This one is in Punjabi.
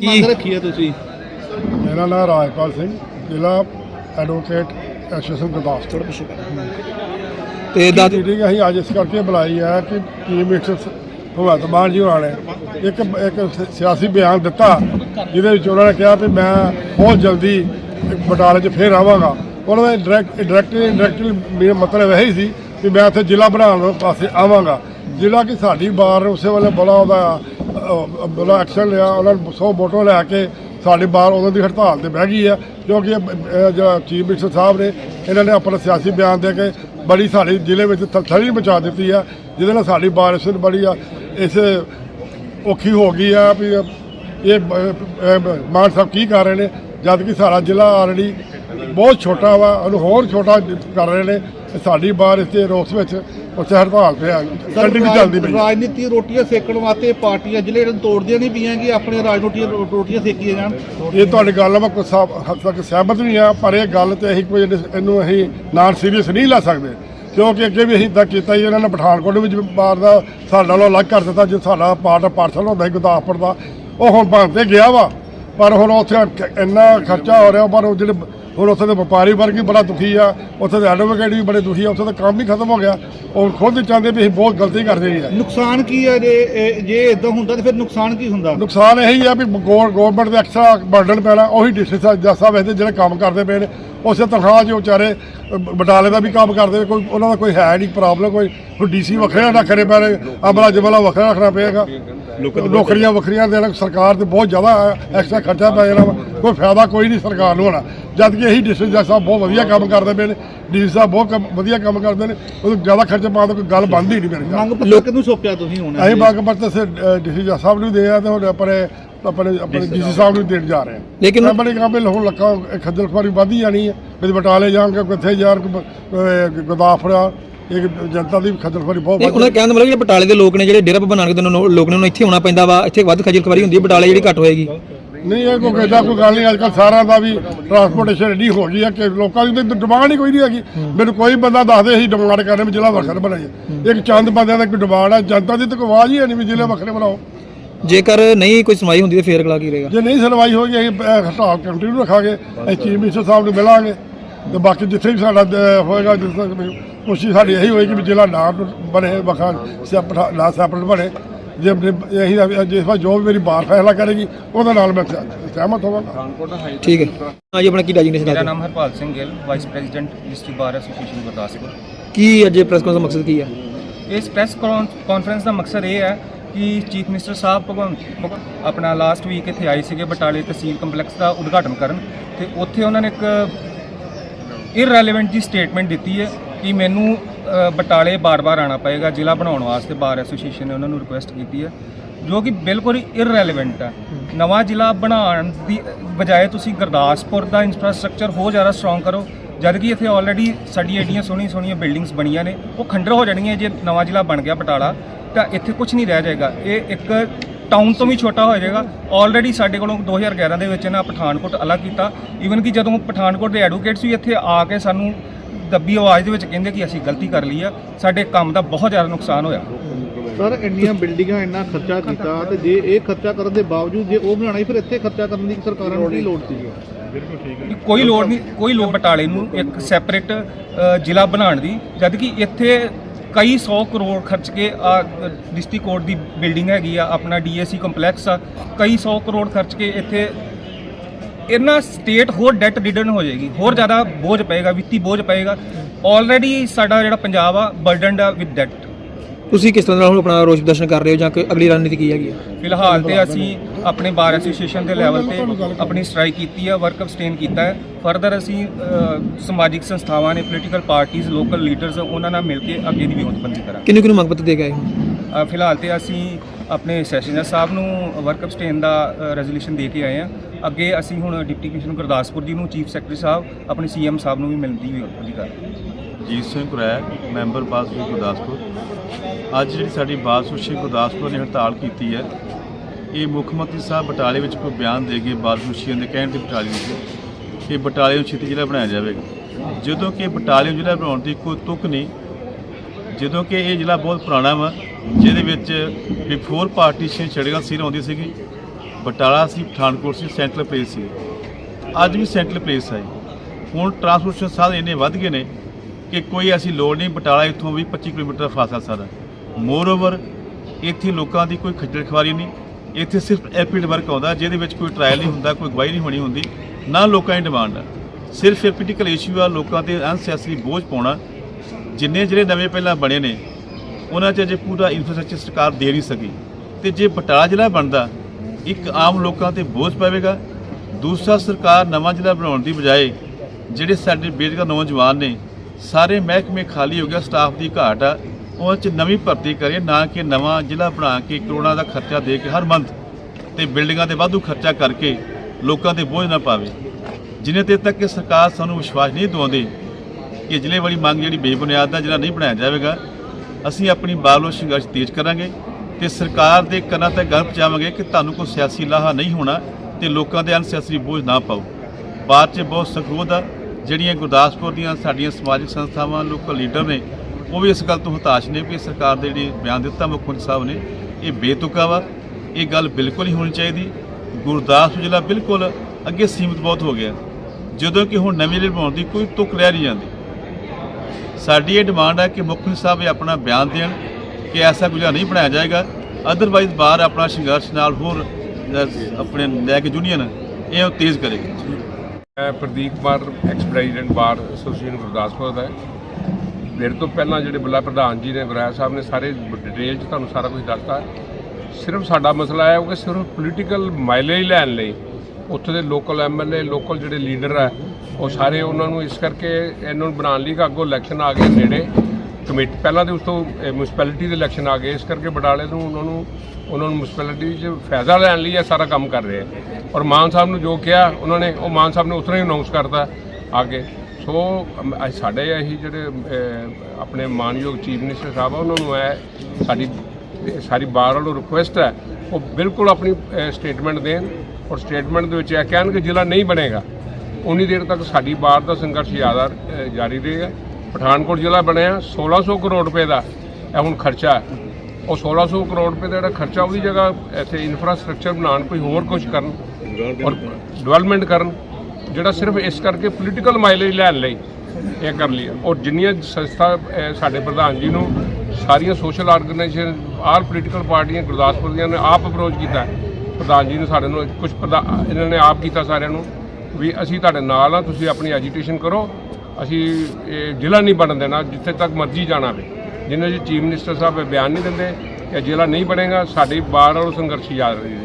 ਕੀ ਮੰਗ ਰੱਖੀ ਹੈ ਤੁਸੀਂ? ਮੇਰਾ ਨਾਮ ਰਾਜਪਾਲ ਸਿੰਘ ਜ਼ਿਲ੍ਹਾ ਐਡਵੋਕੇਟ ਐਸੋਸੀਏਸ਼ਨ ਗੁਰਦਾਸਪੁਰ। ਤੇ ਦਾਦ ਮੀਟਿੰਗ ਅਸੀਂ ਅੱਜ ਇਸ ਕਰਕੇ ਬੁਲਾਈ ਹੈ ਕਿ ਚੀਫ ਮਿਨਿਸਟਰ ਭਗਵੰਤ ਮਾਨ ਜੀ ਹੋਰਾਂ ਨੇ। ਇੱਕ ਇੱਕ ਸਿਆਸੀ ਬਿਆਨ ਦਿੱਤਾ ਜਿਹਦੇ ਵਿੱਚ ਉਹਨਾਂ ਨੇ ਕਿਹਾ ਵੀ ਮੈਂ ਬਹੁਤ ਜਲਦੀ ਬਟਾਲੇ 'ਚ ਫੇਰ ਆਵਾਂਗਾ। ਉਹਨਾਂ ਦਾ ਡਾਇਰੈਕਟ ਡਾਇਰੈਕਟਲੀ ਇੰਡਾਇਰੈਕਟਲੀ ਮੇਰਾ ਮਤਲਬ ਇਹ ਹੀ ਸੀ ਵੀ ਮੈਂ ਇੱਥੇ ਜ਼ਿਲ੍ਹਾ ਬਣਾਉਣ ਪਾਸੇ ਆਵਾਂਗਾ। ਜਿਹੜਾ ਕਿ ਸਾਡੀ ਬਾਰ ਉਸੇ ਵੇਲੇ ਬੜਾ ਉਹਦਾ ਅ, ਐਕਸ਼ਨ ਲਿਆ ਉਹਨਾਂ ਨੂੰ 100 ਵੋਟਾਂ ਲੈ ਕੇ ਸਾਡੀ ਬਾਰ ਉਹਨਾਂ ਦੀ ਹੜਤਾਲ ਤੇ ਬਹਿ ਗਈ ਹੈ ਕਿਉਂਕਿ ਇਹ, ਜਿਹੜਾ ਚੀਫ ਮਿਨਿਸਟਰ ਸਾਹਿਬ ਨੇ ਇਹਨਾਂ ਨੇ ਆਪਣਾ ਸਿਆਸੀ ਬਿਆਨ ਦੇ ਕੇ ਬੜੀ ਸਾਡੇ ਜ਼ਿਲ੍ਹੇ ਵਿੱਚ ਥੜੀ ਬਚਾ ਦਿੱਤੀ ਆ ਜਿਹਦੇ ਨਾਲ ਸਾਡੀ ਬਾਰਿਸ਼ ਬੜੀ ਆ ਇਸ ਔਖੀ ਹੋ ਗਈ ਆ ਵੀ ਇਹ ਮਾਨ ਸਾਹਿਬ ਕੀ ਕਰ ਰਹੇ ਨੇ ਜਦ ਕਿ ਸਾਡਾ ਜ਼ਿਲ੍ਹਾ ਆਲਰੇਡੀ ਬਹੁਤ ਛੋਟਾ ਵਾ ਉਹਨੂੰ ਹੋਰ ਛੋਟਾ ਕਰ ਰਹੇ ਨੇ ਤੇ ਸਾਡੀ ਬਾਰ ਦੇ ਰੋਸ ਵਿੱਚ ਉੱਥੇ ਹੜਤਾਲ ਤੇ ਆ ਕੰਟੀਨਿਊ ਚੱਲਦੀ ਪਈ ਰਾਜਨੀਤੀ ਰੋਟੀਆਂ ਸੇਕਣ ਵਾਸਤੇ ਪਾਰਟੀਆਂ ਇਹਨਾਂ ਨੂੰ ਤੋੜਦੀਆਂ ਨਹੀਂ ਪਈਆਂ ਕਿ ਆਪਣੇ ਰਾਜਨੀਤੀ ਰੋਟੀਆਂ ਸੇਕੀਆਂ ਜਾਣ। ਇਹ ਤੁਹਾਡੀ ਗੱਲ ਨਾਲ ਮੈਂ ਕੋਈ ਸਾ- ਹੱਦ ਤੱਕ ਸਹਿਮਤ ਨਹੀਂ ਆ ਪਰ ਇਹ ਗੱਲ ਤੇ ਅਸੀਂ ਕੋਈ ਇਹਨੂੰ- ਅਸੀਂ ਨਾਨ ਸੀਰੀਅਸ ਨਹੀਂ ਲੈ ਸਕਦੇ। ਕਿਉਂਕਿ ਅੱਗੇ ਵੀ ਅਸੀਂ ਤਾਂ ਕੀਤਾ ਹੀ ਇਹਨਾਂ ਨੇ ਪਠਾਨਕੋਟ ਵਿੱਚ ਬਾਰ ਦਾ ਸਾਡੇ ਨਾਲੋਂ ਅਲੱਗ ਕਰ ਦਿੱਤਾ ਜੇ ਸਾਡਾ ਪਾਰਟ ਪਾਰਸਲ ਹੁੰਦਾ ਸੀ ਗੁਰਦਾਸਪੁਰ ਦਾ ਉਹ ਹੁਣ ਬੰਦ ਤੇ ਗਿਆ ਵਾ। ਪਰ ਹੁਣ ਉੱਥੇ ਇੰਨਾ ਖਰਚਾ ਹੋ ਰਿਹਾ ਪਰ ਉਹ ਜਿਹੜੇ ਹੁਣ ਉੱਥੇ ਦੇ ਵਪਾਰੀ ਵਰਗ ਵੀ ਬੜਾ ਦੁਖੀ ਆ ਉੱਥੇ ਦੇ ਐਡਵੋਕੇਟ ਵੀ ਬੜੇ ਦੁਖੀ ਆ ਉੱਥੇ ਦਾ ਕੰਮ ਹੀ ਖਤਮ ਹੋ ਗਿਆ। ਉਹ ਖੁਦ ਚਾਹੁੰਦੇ ਵੀ ਅਸੀਂ ਬਹੁਤ ਗਲਤੀ ਕਰ ਰਹੀ ਆ। ਨੁਕਸਾਨ ਕੀ ਹੈ ਜੇ ਇਹ- ਜੇ ਇਦਾਂ ਹੁੰਦਾ ਤਾਂ ਫਿਰ ਨੁਕਸਾਨ ਕੀ ਹੁੰਦਾ? ਨੁਕਸਾਨ ਇਹੀ ਆ ਵੀ ਗਵਰਨਮੈਂਟ ਦੇ ਐਕਸਟਰਾ ਬਰਡਨ ਪੈਣਾ ਉਹੀ ਡਿਸਟ੍ਰਿਕਟ ਜੱਜ ਸਾਹਿਬ ਇਹਦੇ ਜਿਹੜੇ ਕੰਮ ਕਰਦੇ ਪਏ ਨੇ ਉਸੇ ਤਨਖਾਹ 'ਚ ਵਿਚਾਰੇ ਅ, ਬਟਾਲੇ ਦਾ ਵੀ ਕੰਮ ਕਰਦੇ ਕੋਈ ਉਹਨਾਂ ਦਾ ਕੋਈ ਹੈ ਨਹੀਂ ਪ੍ਰੋਬਲਮ ਕੋਈ ਕੋਈ ਡੀਸੀ ਵੱਖਰੇ ਰੱਖਣੇ ਪੈਣੇ ਅਮਲਾ ਜਮਲਾ ਵੱਖਰਾ ਰੱਖਣਾ ਪਏਗਾ। ਨੌਕਰੀਆਂ ਵੱਖਰੀਆਂ ਦੇਣਾ ਸਰਕਾਰ ਤੇ ਬਹੁਤ ਜ਼ਿਆਦਾ ਐਕਸਟਰਾ ਖਰਚਾ ਪੈ ਜਾਣਾ ਵਾ। ਕੋਈ ਫਾਇਦਾ ਕੋਈ ਨਹੀਂ ਸਰਕਾਰ ਨੂੰ ਹੋਣਾ। ਜਦ ਕਿ ਇਹੀ ਡਿਸਟ੍ਰਿਕਟ ਜੱਜ ਸਾਹਿਬ ਬਹੁਤ ਵਧੀਆ ਕੰਮ ਕਰਦੇ ਪਏ ਨੇ। ਡੀਸੀ ਸਾਹਿਬ ਬਹੁਤ ਵਧੀਆ ਕੰਮ ਕਰਦੇ ਨੇ। ਉਹ ਜ਼ਿਆਦਾ ਖਰਚਾ ਪਾਉਣ ਦਾ ਕੋਈ ਗੱਲ ਬਣਦੀ ਨਹੀਂ ਮੇਰੇ ਖਿਆਲ ਮੰਗ ਪੱਤਰ ਕਿਹਨੂੰ ਸੌਂਪਿਆ ਤੁਸੀਂ ਹੁਣ ਅਸੀਂ ਬਾਗ ਪਰਤੇ ਸੇ ਡੀਸੀ ਜੱਜ ਸਾਹਿਬ ਨੂੰ ਦੇ ਆ ਤੇ ਹੁਣ ਆਪਣੇ ਆਪਣੇ ਆਪਣੇ ਡੀਸੀ ਸਾਹਿਬ ਨੂੰ ਦੇਣ ਜਾ ਰਹੇ ਹਾਂ ਲੇਕਿਨ- ਆਪਣੇ ਕੰਮ ਵਿੱਚ ਹੁਣ ਲੱਖਾਂ ਖੱਜਲ ਖੁਆਰੀ ਵਧੀ ਜਾਣੀ ਹੈ ਕਦੇ ਬਟਾਲੇ ਜਾਣਗੇ ਕਿੱਥੇ ਜਾਣ ਗਦਾਫਰਾ ਇੱਕ ਜਨਤਾ ਦੀ ਖੱਜਲ ਖੁਆਰੀ ਬਹੁਤ ਨਹੀਂ ਵੱਧ ਉਹਨਾਂ ਦਾ ਕਹਿਣ ਦਾ ਮਤਲਬ ਜਿਹੜੇ ਬਟਾਲੇ ਦੇ ਲੋਕ ਨੇ ਜਿਹੜੇ ਡੇਰਾ ਬਾਬਾ ਨਾਨਕ ਦੇ ਨੋ- ਲੋਕ ਨੇ ਉਹਨਾਂ ਇੱਥੇ ਆਉਣਾ ਪੈਂਦਾ ਵਾ ਇੱਥੇ ਵੱਧ ਖਜਲ ਖਵਾਰੀ ਹੁੰਦੀ ਹੈ ਬਟਾਲੇ ਜਿਹੜੀ ਘੱਟ ਹੋਏਗੀ। ਨਹੀਂ ਇਹ ਕੋਈ ਏਦਾਂ ਕੋਈ ਗੱਲ ਨਹੀਂ ਅੱਜ ਕੱਲ੍ਹ ਸਾਰਿਆਂ ਦਾ ਵੀ ਟਰਾਂਸਪੋਰਟੇਸ਼ਨ ਏਡੀ ਹੋ ਗਈ ਹੈ ਕਿ ਲੋਕਾਂ ਦੀ ਤਾਂ ਡਿਮਾਂਡ ਹੀ ਕੋਈ ਨਹੀਂ ਹੈਗੀ। ਮੈਨੂੰ ਕੋਈ ਬੰਦਾ ਦੱਸਦੇ ਅਸੀਂ ਡਿਮਾਂਡ ਕਰਨੇ ਵੀ ਜ਼ਿਲ੍ਹਾ ਵੱਖਰਾ ਬਣਾਈਏ। ਇੱਕ ਚੰਦ ਬੰਦਿਆਂ ਦਾ ਕੋਈ ਡਿਮਾਂਡ ਹੈ ਜਨਤਾ ਦੀ ਤਾਂ ਕੋਈ ਆਵਾਜ਼ ਹੀ ਹੈ ਨਹੀਂ ਵੀ ਜ਼ਿਲ੍ਹੇ ਵੱਖਰੇ ਬਣਾਓ। ਜੇਕਰ ਨਹੀਂ ਕੋਈ ਸੁਣਵਾਈ ਹੁੰਦੀ ਤਾਂ ਫੇਰ ਅਗਲਾ ਕੀ ਰਹੇਗਾ? ਜੇ ਨਹੀਂ ਸੁਣਵਾਈ ਹੋਈ ਅਸੀਂ ਅਹ, ਹੜਤਾਲ ਕੰਟੀਨਿਊ ਰੱਖਾਂਗੇ। ਅਸੀਂ ਚੀਫ ਮਿਨਿਸਟਰ ਸਾਹਿਬ ਨੂੰ ਮਿਲਾਂਗੇ। ਤੇ ਬਾਕੀ ਜਿੱਥੇ ਵੀ ਸਾਡਾ ਹੋਏਗਾ ਜਿਸ ਤੱਕ ਵੀ ਕੋਸ਼ਿਸ਼ ਸਾਡੀ ਇਹੀ ਹੋਏਗੀ ਵੀ ਜ਼ਿਲ੍ਹਾ ਨਾ ਬਣੇ ਵੱਖਰਾ ਸੈਪਰੇਟ ਨਾ ਸੈਪਰੇਟ ਬਣੇ ਜੇ ਆਪਣੀ- ਇਹੀ ਜਿਸ ਵਾਰ ਜੋ ਵੀ ਮੇਰੀ ਬਾਰ ਫੈਸਲਾ ਕਰੇਗੀ ਉਹਦੇ ਨਾਲ ਮੈਂ ਸਹਿ- ਸਹਿਮਤ ਹੋਵਾਂਗਾ। ਠੀਕ ਹੈ। ਹਾਂਜੀ ਆਪਣਾ ਕੀ ਡੈਜੀਨੇਸ਼ਨ ਮੇਰਾ ਨਾਮ Harpal Singh Gill vice president district bar association Gurdaspur. ਕੀ ਅੱਜ ਪ੍ਰੈਸ ਕਾਨਫਰੰਸ ਦਾ ਮਕਸਦ ਕੀ ਹੈ ਇਸ ਪ੍ਰੈਸ ਕਾਨਫਰੰਸ ਦਾ ਮਕਸਦ ਇਹ ਹੈ ਕਿ ਚੀਫ ਮਿਨਿਸਟਰ ਸਾਹਿਬ ਭਗਵੰਤ ਭਗ- ਆਪਣਾ ਲਾਸਟ ਵੀਕ ਇੱਥੇ ਆਏ ਸੀਗੇ ਬਟਾਲੇ ਤਹਿਸੀਲ ਕੰਪਲੈਕਸ ਦਾ ਉਦਘਾਟਨ ਕਰਨ ਤੇ ਉੱਥੇ ਉਹਨਾਂ ਨੇ ਇੱਕ ਇਰਰੈਲੇਵੈਂਟ ਜੀ ਸਟੇਟਮੈਂਟ ਦਿੱਤੀ ਹੈ। ਕਿ ਮੈਨੂੰ ਅ, ਬਟਾਲੇ ਬਾਰ-ਬਾਰ ਆਉਣਾ ਪਏਗਾ। ਜ਼ਿਲ੍ਹਾ ਬਣਾਉਣ ਵਾਸਤੇ ਬਾਰ ਐਸੋਸੀਏਸ਼ਨ ਨੇ ਉਹਨਾਂ ਨੂੰ ਰਿਕੁਐਸਟ ਕੀਤੀ ਹੈ ਜੋ ਕਿ ਬਿਲਕੁਲ ਹੀ ਇਰਰੈਲੇਵੈਂਟ ਹੈ। ਨਵਾਂ ਜ਼ਿਲ੍ਹਾ ਬਣਾਉਣ ਦੀ ਬਜਾਏ ਤੁਸੀਂ ਗੁਰਦਾਸਪੁਰ ਦਾ ਇਨਫਰਾਸਟ੍ਰਕਚਰ ਹੋਰ ਜ਼ਿਆਦਾ ਸਟਰੋਂਗ ਕਰੋ ਜਦ ਕਿ ਇੱਥੇ ਆਲਰੇਡੀ ਸਾਡੀਆਂ ਏਡੀਆਂ ਸੋਹਣੀਆਂ ਸੋਹਣੀਆਂ ਬਿਲਡਿੰਗਸ ਬਣੀਆਂ ਨੇ ਉਹ ਖੰਡਰ ਹੋ ਜਾਣਗੀਆਂ ਜੇ ਨਵਾਂ ਜ਼ਿਲ੍ਹਾ ਬਣ ਗਿਆ ਬਟਾਲਾ ਤਾਂ ਇੱਥੇ ਕੁਝ ਨਹੀਂ ਰਹਿ ਜਾਏਗਾ। ਇਹ ਇੱਕ ਟਾਊਨ ਤੋਂ ਵੀ ਛੋਟਾ ਹੋ ਜਾਏਗਾ। ਆਲਰੇਡੀ ਸਾਡੇ ਕੋਲੋਂ 2011 ਦੇ ਵਿੱਚ ਨਾ ਪਠਾਨਕੋਟ ਅਲੱਗ ਕੀਤਾ। ਈਵਨ ਕਿ ਜਦੋਂ ਪਠਾਨਕੋਟ ਦੇ ਐਡਵੋਕੇਟਸ ਵੀ ਇੱਥੇ ਆ ਕੇ ਸਾਨੂੰ ਦੱਬੀ ਆਵਾਜ਼ ਦੇ ਵਿੱਚ ਕਹਿੰਦੇ ਕਿ ਅਸੀਂ ਗਲਤੀ ਕਰ ਲਈ ਆ ਸਾਡੇ ਕੰਮ ਦਾ ਬਹੁਤ ਜ਼ਿਆਦਾ ਨੁਕਸਾਨ ਹੋਇਆ। ਸਰ ਇੰਨੀਆਂ ਬਿਲਡਿੰਗਾਂ ਇੰਨਾ ਖਰਚਾ ਕੀਤਾ ਤੇ ਜੇ ਇਹ ਖਰਚਾ ਕਰਨ ਦੇ ਬਾਵਜੂਦ ਜੇ ਉਹ ਬਣਾਣਾ ਫਿਰ ਇੱਥੇ ਖਰਚਾ ਕਰਨ ਦੀ ਸਰਕਾਰਾਂ ਨੂੰ ਕੀ ਲੋੜ ਸੀ ਕੋਈ ਲੋੜ ਨਹੀਂ ਕੋਈ ਲੋੜ ਬਟਾਲੇ ਨੂੰ ਇੱਕ ਸੈਪਰੇਟ ਜ਼ਿਲ੍ਹਾ ਬਣਾਉਣ ਦੀ ਜਦ ਕਿ ਇੱਥੇ ਕਈ 100 ਕਰੋੜ ਖਰਚ ਕੇ ਆ ਡਿਸਟ੍ਰਿਕਟ ਕੋਰਟ ਦੀ ਬਿਲਡਿੰਗ ਹੈਗੀ ਆ ਆਪਣਾ ਡੀਐਸਸੀ ਕੰਪਲੈਕਸ ਆ ਕਈ 100 ਕਰੋੜ ਖਰਚ ਕੇ ਇੱਥੇ ਇਹਨਾਂ ਸਟੇਟ ਹੋਰ ਡੈਟ ਰਿਡਨ ਹੋ ਜਾਏਗੀ ਹੋਰ ਜ਼ਿਆਦਾ ਬੋਝ ਪਏਗਾ ਵਿੱਤੀ ਬੋਝ ਪਏਗਾ। ਆਲਰੇਡੀ ਸਾਡਾ ਜਿਹੜਾ ਪੰਜਾਬ ਆ ਬਰਡਨਡ ਆ ਵਿਦ ਡੈਟ ਤੁਸੀਂ ਕਿਸ ਤਰ੍ਹਾਂ ਨਾਲ ਹੁਣ ਆਪਣਾ ਰੋਸ ਪ੍ਰਦਰਸ਼ਨ ਕਰ ਰਹੇ ਹੋ ਜਾਂ ਕੋਈ ਅਗਲੀ ਰਣਨੀਤੀ ਕੀ ਹੈਗੀ ਹੈ ਫਿਲਹਾਲ ਤੇ ਅਸੀਂ ਆਪਣੇ ਬਾਰ ਐਸੋਸੀਏਸ਼ਨ ਦੇ ਲੈਵਲ ਤੇ ਆਪਣੀ ਸਟ੍ਰਾਈਕ ਕੀਤੀ ਹੈ ਵਰਕ ਅਬਸਟੇਨ ਕੀਤਾ ਹੈ। ਫਰਦਰ ਅਸੀਂ ਅ, ਸਮਾਜਿਕ ਸੰਸਥਾਵਾਂ ਨੇ ਪੋਲੀਟੀਕਲ ਪਾਰਟੀਆਂ ਲੋਕਲ ਲੀਡਰਸ ਉਹਨਾਂ ਨਾਲ ਮਿਲ ਕੇ ਅੱਗੇ ਦੀ ਵਿਉਂਤਬੰਦੀ ਕਰਾਂਗੇ। ਕਿੰਨੂੰ ਕਿੰਨੂੰ ਮੰਗ ਪੱਤਰ ਦੇ ਗਏ ਅ, ਫਿਲਹਾਲ ਤੇ ਅਸੀਂ ਆਪਣੇ ਸੈਸ਼ਨਰ ਸਾਹਿਬ ਨੂੰ ਵਰਕ ਅਬਸਟੇਨ ਦਾ ਰੈਜ਼ੋਲੂਸ਼ਨ ਦੇ ਕੇ ਆਏ ਹਾਂ। ਅੱਗੇ ਅਸੀਂ ਹੁਣ ਡਿਪਟੀ ਕਮਿਸ਼ਨਰ ਗੁਰਦਾਸਪੁਰ ਜੀ ਨੂੰ ਚੀਫ ਸੈਕਟਰੀ ਸਾਹਿਬ, ਆਪਣੇ ਸੀਐਮ ਸਾਹਿਬ ਨੂੰ ਵੀ ਮਿਲਦੀ ਦੀ ਵਿਉਂਤਬੰਦੀ ਕਰ ਜੀਤ ਸਿੰਘ ਕੁਰੈਕ ਮੈਂਬਰ ਬਾਸੂ ਗੁਰਦਾਸਪੁਰ। ਅੱਜ ਜਿਹੜੀ ਸਾਡੀ ਬਾਸੂਸ਼ੀ ਗੁਰਦਾਸਪੁਰ ਨੇ ਹੜਤਾਲ ਕੀਤੀ ਹੈ, ਇਹ ਮੁੱਖ ਮੰਤਰੀ ਸਾਹਿਬ ਬਟਾਲੇ ਵਿੱਚ ਕੋਈ ਬਿਆਨ ਦੇ ਕੇ ਬਾਸੂਸ਼ੀਆਂ ਦੇ ਕਹਿਣ ਤੇ ਬਟਾਲੇ ਵਿੱਚ ਕਿ ਬਟਾਲੇ ਨੂੰ ਛੇਤੀ ਜ਼ਿਲ੍ਹਾ ਬਣਾਇਆ ਜਾਵੇਗਾ। ਜਦੋਂ ਕਿ ਬਟਾਲੇ ਜ਼ਿਲ੍ਹਾ ਬਣਾਉਣ ਦੀ ਕੋਈ ਤੁਕ ਨਹੀਂ ਜਦੋਂ ਕਿ ਇਹ ਜ਼ਿਲ੍ਹਾ ਬਹੁਤ ਪੁਰਾਣਾ ਵਾ, ਜਿਹਦੇ ਵਿੱਚ ਬਿਫੋਰ ਪਾਰਟੀਸ਼ਨ ਚੜ੍ਹੇਗਲ ਸੀਰ ਆਉਂਦੀ ਸੀਗੀ, ਬਟਾਲਾ ਸੀ, ਪਠਾਨਕੋਟ ਸੀ ਸੈਂਟਰਲ ਪਲੇਸ ਸੀ। ਅੱਜ ਵੀ ਸੈਂਟਰਲ ਪਲੇਸ ਹੈ ਹੁਣ ਟਰਾਂਸਪੋਰਟੇਸ਼ਨ ਸਾਧਨ ਇੰਨੇ ਵੱਧ ਗਏ ਨੇ ਕਿ ਕੋਈ ਐਸੀ ਲੋੜ ਨਹੀਂ, ਬਟਾਲਾ ਇੱਥੋਂ ਵੀ 25 ਕਿਲੋਮੀਟਰ ਦਾ ਫਾਸਲਾ ਸਾਰਾ ਮੋਰਓਵਰ ਇੱਥੇ ਲੋਕਾਂ ਦੀ ਕੋਈ ਖੱਜਲ ਖਵਾਰੀ ਨਹੀਂ। ਇੱਥੇ ਸਿਰਫ ਐਪੀਡ ਵਰਕ ਆਉਂਦਾ, ਜਿਹਦੇ ਵਿੱਚ ਕੋਈ ਟ੍ਰਾਇਲ ਨਹੀਂ ਹੁੰਦਾ, ਕੋਈ ਗਵਾਹੀ ਨਹੀਂ ਹੋਣੀ ਹੁੰਦੀ, ਨਾ ਲੋਕਾਂ ਦੀ ਡਿਮਾਂਡ ਆ। ਸਿਰਫ ਇਹ ਪੋਲੀਟੀਕਲ ਇਸ਼ੂ ਆ, ਲੋਕਾਂ ਤੇ ਅਨਸੈਸਰੀ ਬੋਝ ਪਾਉਣਾ ਜਿੰਨੇ ਜਿਹੜੇ ਨਵੇਂ ਪਹਿਲਾਂ ਬਣੇ ਨੇ, ਉਹਨਾਂ 'ਚ ਅਜੇ ਪੂਰਾ ਇਨਫਰਾਸਟ੍ਰਕਚਰ ਸਰਕਾਰ ਦੇ ਨਹੀਂ ਸਕੀ। ਤੇ ਜੇ ਬਟਾਲਾ ਜ਼ਿਲ੍ਹਾ ਬਣਦਾ, ਇੱਕ ਆਮ ਲੋਕਾਂ ਤੇ ਬੋਝ ਪਵੇਗਾ। ਦੂਸਰਾ, ਸਰਕਾਰ ਨਵਾਂ ਜ਼ਿਲ੍ਹਾ ਬਣਾਉਣ ਦੀ ਬਜਾਏ ਜਿਹੜੇ ਸਾਡੇ ਬੇਰੁਜ਼ਗਾਰ ਨੌਜਵਾਨ ਨੇ, ਸਾਰੇ ਮਹਿਕਮੇ ਖਾਲੀ ਹੋ ਗਿਆ ਸਟਾਫ ਦੀ ਘਾਟ ਆ, ਉਹਨਾਂ 'ਚ ਨਵੀਂ ਭਰਤੀ ਕਰੇ, ਨਾ ਕਿ ਨਵਾਂ ਜ਼ਿਲ੍ਹਾ ਬਣਾ ਕੇ ਕਰੋੜਾਂ ਦਾ ਖਰਚਾ ਦੇ ਕੇ ਹਰ ਮੰਥ ਤੇ ਬਿਲਡਿੰਗਾਂ ਤੇ ਵਾਧੂ ਖਰਚਾ ਕਰਕੇ ਲੋਕਾਂ ਤੇ ਬੋਝ ਨਾ ਪਾਵੇ। ਜਿਨੇ ਤੇ ਤੱਕ ਕਿ ਸਰਕਾਰ ਸਾਨੂੰ ਵਿਸ਼ਵਾਸ ਨਹੀਂ ਦਿਵਾਉਂਦੀ ਕਿ ਜ਼ਿਲ੍ਹੇ ਵਾਲੀ ਮੰਗ ਜਿਹੜੀ ਬੇਬੁਨਿਆਦ ਦਾ ਜਿਹੜਾ ਨਹੀਂ ਬਣਾਇਆ ਜਾਵੇਗਾ, ਅਸੀਂ ਆਪਣੀ ਬਾਲੋ ਸੰਘਰਸ਼ ਤੇਜ਼ ਕਰਾਂਗੇ ਤੇ ਸਰਕਾਰ ਦੇ ਕੰਨਾਂ ਤੇ ਗੱਲ ਪਹੁੰਚਾਵਾਂਗੇ ਕਿ ਤੁਹਾਨੂੰ ਕੋਈ ਸਿਆਸੀ ਲਾਹਾ ਨਹੀਂ ਹੋਣਾ ਤੇ ਲੋਕਾਂ ਦੇ ਅਨਸਿਆਸੀ ਬੋਝ ਨਾ ਪਾਓ। ਬਾਅਦ 'ਚ ਬਹੁਤ ਸਖਰੋਧ ਆ, ਜਿਹੜੀਆਂ ਗੁਰਦਾਸਪੁਰ ਦੀਆਂ ਸਾਡੀਆਂ ਸਮਾਜਿਕ ਸੰਸਥਾਵਾਂ, ਲੋਕਲ ਲੀਡਰ ਨੇ, ਉਹ ਵੀ ਇਸ ਗੱਲ ਤੋਂ ਹਤਾਸ਼ ਨੇ ਕਿ ਸਰਕਾਰ ਦੇ ਜਿਹੜੀ ਬਿਆਨ ਦਿੱਤਾ ਮੁੱਖ ਮੰਤਰੀ ਸਾਹਿਬ ਨੇ, ਇਹ ਬੇਤੁਕਾ ਵਾ, ਇਹ ਗੱਲ ਬਿਲਕੁਲ ਹੀ ਹੋਣੀ ਚਾਹੀਦੀ। ਗੁਰਦਾਸਪੁਰ ਜ਼ਿਲ੍ਹਾ ਬਿਲਕੁਲ ਅੱਗੇ ਸੀਮਿਤ ਬਹੁਤ ਹੋ ਗਿਆ। ਜਦੋਂ ਕਿ ਹੁਣ ਨਵੀਂ ਜ਼ਿਲ੍ਹੇ ਬਣਾਉਣ ਦੀ ਕੋਈ ਤੁਕ ਰਹਿ ਨਹੀਂ ਜਾਂਦੀ। ਸਾਡੀ ਇਹ ਡਿਮਾਂਡ ਹੈ ਕਿ ਮੁੱਖ ਮੰਤਰੀ ਸਾਹਿਬ ਇਹ ਆਪਣਾ ਬਿਆਨ ਦੇਣ ਕਿ ਐਸਾ ਕੁਝ ਨਹੀਂ ਬਣਾਇਆ ਜਾਏਗਾ। ਅਦਰਵਾਈਜ਼ ਬਾਹਰ ਆਪਣਾ ਸੰਘਰਸ਼ ਨਾਲ ਹੋਰ ਆਪਣੇ ਲੈ ਕੇ ਯੂਨੀਅਨ ਇਹ ਉਹ ਤੇਜ਼ ਕਰੇਗੀ। ਮੈਂ Pradeep Kumar ex president bar association Gurdaspur ਦਾ। ਮੇਰੇ ਤੋਂ ਪਹਿਲਾਂ ਜਿਹੜੇ ਬੁਲਾ ਪ੍ਰਧਾਨ ਜੀ ਨੇ ਬਰਾਇਆ ਸਾਹਿਬ ਨੇ ਸਾਰੇ ਡਿਟੇਲ 'ਚ ਤੁਹਾਨੂੰ ਸਾਰਾ ਕੁਝ ਦੱਸਤਾ। ਸਿਰਫ ਸਾਡਾ ਮਸਲਾ ਹੈ ਕਿ ਸਿਰਫ ਪੋਲੀਟੀਕਲ ਮਾਈਲੇਜ ਲੈਣ ਲਈ ਉੱਥੇ ਦੇ ਲੋਕਲ ਐਮਐਲਏ ਲੋਕਲ ਜਿਹੜੇ ਲੀਡਰ ਹੈ ਉਹ ਸਾਰੇ ਉਹਨਾਂ ਨੂੰ ਇਸ ਕਰਕੇ ਇਹਨਾਂ ਨੂੰ ਬਣਾਉਣ ਲਈ ਕਿ ਅੱਗੋਂ ਇਲੈਕਸ਼ਨ ਆ ਗਏ ਨੇੜੇ। ਕਮੇਟੀ ਪਹਿਲਾਂ ਤੇ ਉਸ ਤੋਂ ਮਿਊਨਿਸਪੈਲਿਟੀ ਦੇ ਇਲੈਕਸ਼ਨ ਆ ਗਏ, ਇਸ ਕਰਕੇ ਬਟਾਲੇ ਨੂੰ ਉਹਨਾਂ ਨੂੰ ਉਹਨਾਂ ਨੂੰ ਮਿਊਨਿਸਪੈਲਿਟੀ 'ਚ ਫਾਇਦਾ ਲੈਣ ਲਈ ਇਹ ਸਾਰਾ ਕੰਮ ਕਰ ਰਹੇ ਹੈ ਔਰ ਮਾਨ ਸਾਹਿਬ ਨੂੰ ਜੋ ਕਿਹਾ, ਉਹਨਾਂ ਨੇ, ਉਹ ਮਾਨ ਸਾਹਿਬ ਨੇ ਉਸ ਹੀ ਅਨਾਉਂਸ ਕਰਤਾ ਅੱਗੇ। ਸੋ ਸਾਡੇ ਇਹੀ ਜਿਹੜੇ ਆਪਣੇ ਮਾਨਯੋਗ ਚੀਫ ਮਿਨਿਸਟਰ ਸਾਹਿਬ ਆ, ਉਹਨਾਂ ਨੂੰ ਇਹ ਸਾਡੀ ਸਾਰੀ ਬਾਰ ਵੱਲੋਂ ਰਿਕੁਐਸਟ ਹੈ, ਉਹ ਬਿਲਕੁਲ ਆਪਣੀ ਸਟੇਟਮੈਂਟ ਦੇਣ। ਔਰ ਸਟੇਟਮੈਂਟ ਦੇ ਵਿੱਚ ਇਹ ਕਹਿਣ ਕਿ ਜ਼ਿਲ੍ਹਾ ਨਹੀਂ ਬਣੇਗਾ। ਉਨੀ ਦੇਰ ਤੱਕ ਸਾਡੀ ਬਾਰ ਦਾ ਸੰਘਰਸ਼ ਜ਼ਿਆਦਾ ਅਹ, ਜਾਰੀ ਰਹੇਗਾ। ਪਠਾਨਕੋਟ ਜ਼ਿਲ੍ਹਾ ਬਣਿਆ 1600 ਕਰੋੜ ਰੁਪਏ ਦਾ ਇਹ ਹੁਣ ਖਰਚਾ ਹੈ। ਉਹ 1600 ਕਰੋੜ ਰੁਪਏ ਦਾ ਜਿਹੜਾ ਖਰਚਾ ਉਹਦੀ ਜਗ੍ਹਾ ਇੱਥੇ ਇਨਫਰਾਸਟ੍ਰਕਚਰ ਬਣਾਉਣ ਕੋਈ ਹੋਰ ਕੁਝ ਕਰਨ ਔਰ ਡਿਵੈਲਪਮੈਂਟ ਕਰਨ ਜਿਹੜਾ ਸਿਰਫ ਇਸ ਕਰਕੇ ਪੋਲੀਟੀਕਲ ਮਾਈਲੇਜ ਲੈਣ ਲਈ ਇਹ ਕਰ ਲਈ ਔਰ ਜਿੰਨੀਆਂ ਸੰਸਥਾ ਅਹ, ਸਾਡੇ ਪ੍ਰਧਾਨ ਜੀ ਨੂੰ ਸਾਰੀਆਂ ਸੋਸ਼ਲ ਆਰਗੇਨਾਈਜੇਸ਼ਨ ਆਲ ਪੋਲੀਟੀਕਲ ਪਾਰਟੀਆਂ ਗੁਰਦਾਸਪੁਰ ਦੀਆਂ ਨੇ ਆਪ ਅਪਰੋਚ ਕੀਤਾ ਪ੍ਰਧਾਨ ਜੀ ਨੂੰ ਸਾਡੇ ਨੂੰ ਕੁਝ ਇਹਨਾਂ ਨੇ ਆਪ ਕੀਤਾ ਸਾਰਿਆਂ ਨੂੰ ਵੀ ਅਸੀਂ ਤੁਹਾਡੇ ਨਾਲ ਆ ਤੁਸੀਂ ਆਪਣੀ ਐਜੀਟੇਸ਼ਨ ਕਰੋ। ਅਸੀਂ ਇਹ ਜ਼ਿਲ੍ਹਾ ਨਹੀਂ ਬਣਨ ਦੇਣਾ, ਜਿੱਥੇ ਤੱਕ ਮਰਜ਼ੀ ਜਾਣਾ ਵੇ ਜਿੰਨੇ ਜੀ ਚੀਫ ਮਿਨਿਸਟਰ ਸਾਹਿਬ ਬਿਆਨ ਨਹੀਂ ਦਿੰਦੇ ਕਿ ਜ਼ਿਲ੍ਹਾ ਨਹੀਂ ਬਣੇਗਾ, ਸਾਡੀ ਬਾਰ ਵੱਲੋਂ ਸੰਘਰਸ਼ ਯਾਦ ਜਾਰੀ